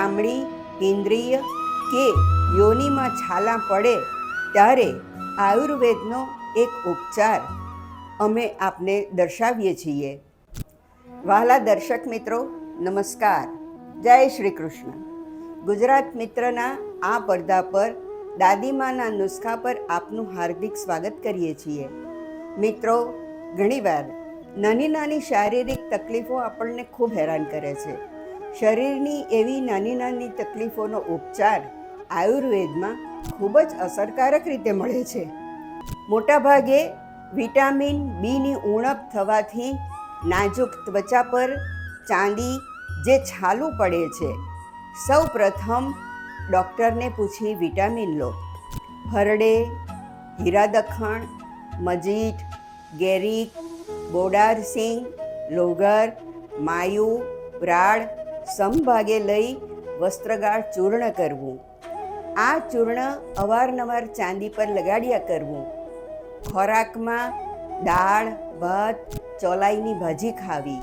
ચામડી ઇન્દ્રિય કે યોનિમાં છાલા પડે ત્યારે આયુર્વેદનો એક ઉપચાર અમે આપને દર્શાવીએ છીએ. વહાલા દર્શક મિત્રો, નમસ્કાર. જય શ્રી કૃષ્ણ. ગુજરાત મિત્રના આ પડદા પર, દાદીમાના નુસ્ખા પર આપનું હાર્દિક સ્વાગત કરીએ છીએ. મિત્રો, ઘણીવાર નાની નાની શારીરિક તકલીફો આપણને ખૂબ હેરાન કરે છે. શરીરની એવી નાની નાની તકલીફોનો ઉપચાર આયુર્વેદમાં ખૂબ જ અસરકારક રીતે મળે છે. મોટાભાગે વિટામિન બીની ઉણપ થવાથી નાજુક ત્વચા પર ચાંદી જે છાલું પડે છે, સૌ પ્રથમ ડૉક્ટરને પૂછી વિટામિન લો. હરડે, હીરા દખણ, મજીઠ, ગેરીક બોડારસિંગ લોગર, માયુ પ્રાળ સમભાગે લઈ વસ્ત્રગાળ ચૂર્ણ કરવું. આ ચૂર્ણ અવારનવાર ચાંદી પર લગાડ્યા કરવું. ખોરાકમાં દાળ, ભાત, ચોલાઈની ભાજી ખાવી.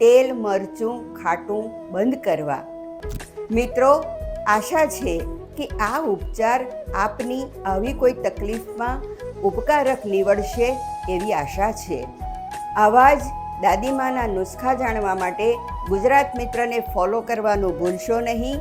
તેલ, મરચું, ખાટું બંધ કરવા. મિત્રો, આશા છે કે આ ઉપચાર આપની આવી કોઈ તકલીફમાં ઉપકારક નીવડશે એવી આશા છે. આવા જ દાદીમાના નુસ્ખા જાણવા માટે ગુજરાત મિત્રને ફોલો કરવાનું ભૂલશો નહીં.